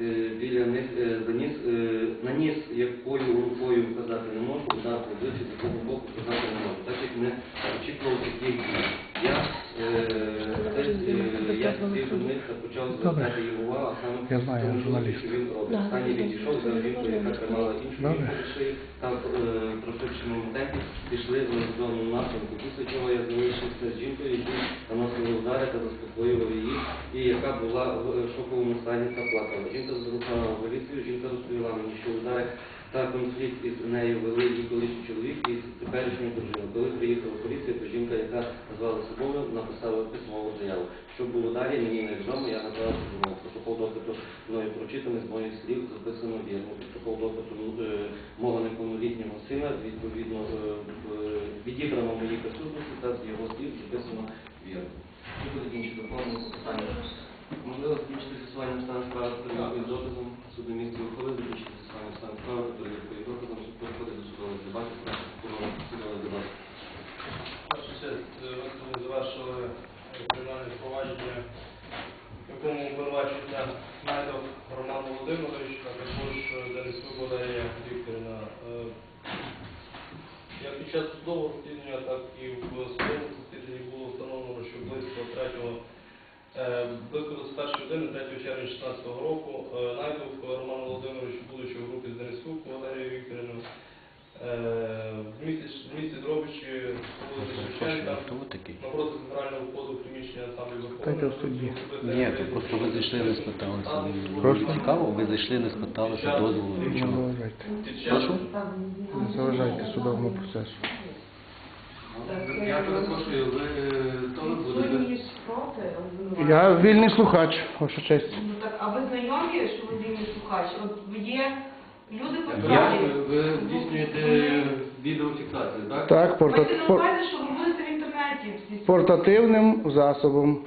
е, біля них е, заніс, е, наніс якою рукою вказати не можу, удар по обличчі з якого боку вказати не можу. Так як не очікував таких дій. Я, сидів до них та почав звертати його увагу, а саме тому, що він робить. Да, Останній відійшов, за жінкою, яка тримала іншу жінку шиї, та е, при темпі пішли в незнайомому напрямку. Після чого я залишився з жінкою, які наносили удари та заспокоював її, і яка була в е, шоковому стані та плакала. Жінка в поліцію, жінка розповіла мені, що удари та конфлікт із нею вели її колишній чоловік і теперішня дружина. Коли приїхала поліція, то жінка, яка назвала собою, написала письмову заяву. Що було далі, мені невідомо, я направив журнал. Протокол допиту мною прочитаний з моїх слів записано вірно. Протокол допиту е, мого неповнолітнього сина, відповідно, е, відібрано в моїй присутності та з його слів записано вірно. Кримінальне провадження, в якому обвинувачується Найдов Роман Володимирович, а також е, Денисюк Валерія Вікторівна. Е, Як під час судового розслідування, так і в судовому засіданні було встановлено, що близько 3 е, близько 21 години 3 червня 2016 року Питайте у судді. Ні, то просто ви зайшли, не спиталися. Прошу? Цікаво, ви зайшли, не спиталися дозволу, Не нічого. заважайте. Прошу? Не заважайте судовому процесу. Я перепрошую, ви е, хто ви будете? Судді ж проти обвинувачення. Я вільний слухач, ваша честь. Ну так, а ви знайомі, що ви вільний слухач? От ви є люди по Я, справі. ви здійснюєте відеофіксацію, так? Так, порта... На пор- увазі, що ви будете в інтернеті всі. портативним засобом.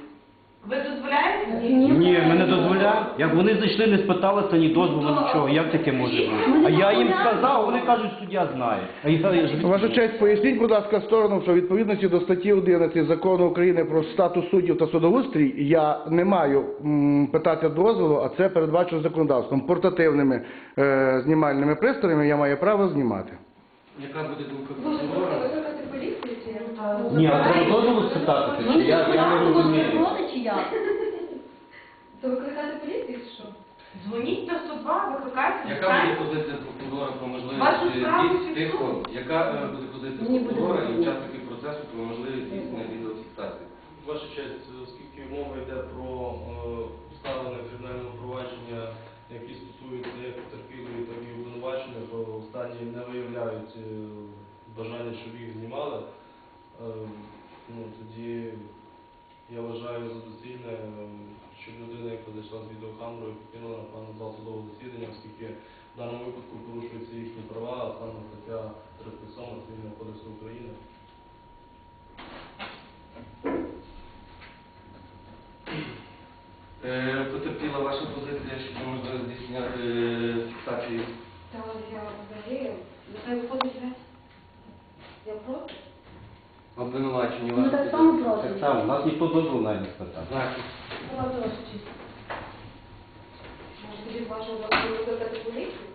Ви дозволяєте? Ні, ми не дозволяємо. Як вони зайшли, не спиталися ні дозволу, нічого. Як таке може бути? А я їм сказав, вони кажуть, суддя знає. А я, я ж- Ваша честь, поясніть, будь ласка, сторону, що відповідності до статті 11 Закону України про статус суддів та судоустрій я не маю м, питати дозволу, а це передбачено законодавством. Портативними е, знімальними пристроями я маю право знімати. Яка буде думка Ви ж прокурора? викликати поліцію чи як? Ні, а треба дозволу спитати, чи я, я не розумію. чи як? Це викликати поліцію чи що? Дзвоніть на 102, викликайте. Яка буде позиція прокурора про можливість Вашу справу фіксують. тихо? Яка е, буде позиція буде прокурора і зрозуміло. учасників процесу про можливість здійснення відеофіксації? Ваша честь, оскільки мова йде про е, кримінального провадження, які стосуються як потерпілої, так і обвинувачення, то останні не виявляють е, бажання, щоб їх знімали, е, ну, тоді я вважаю за доцільне, е, щоб людина, яка зайшла з відеокамерою, покинула напевно зал судового засідання, оскільки в даному випадку порушуються їхні права, а саме стаття 37 Цивільного кодексу України. Е, Потерпіла ваша позиція щодо можливості здійснення фіксації? Та я взагалі, нехай виходить геть. Я проти. Обвинувачення Ну ваша так само проти. Так само, нас ніхто дозволу навіть не спитав. Значить, Правда, ваша честь. Може, тоді з вашого дозволу викликати поліцію?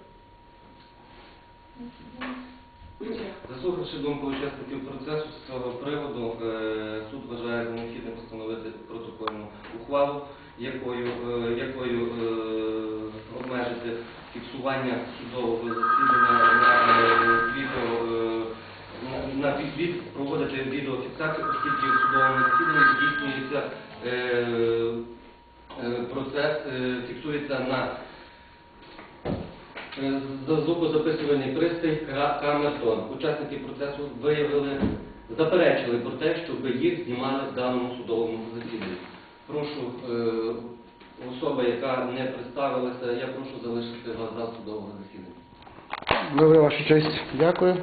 Заслухавши думку учасників процесу з цього приводу, е, суд вважає за необхідне постановити протокольну ухвалу, якою, е, якою е, фіксування судового засідання на е, відео, на, на від, проводити відеофіксацію, оскільки в судовому засіданні здійснюється е, е, процес, фіксується на Звукозаписувальний пристрій Ка- камертон. Учасники процесу виявили, заперечили про те, щоб їх знімали в даному судовому засіданні. Прошу, особа, яка не представилася, я прошу залишити вас за судового засідання. Добре, ваша честь. Дякую.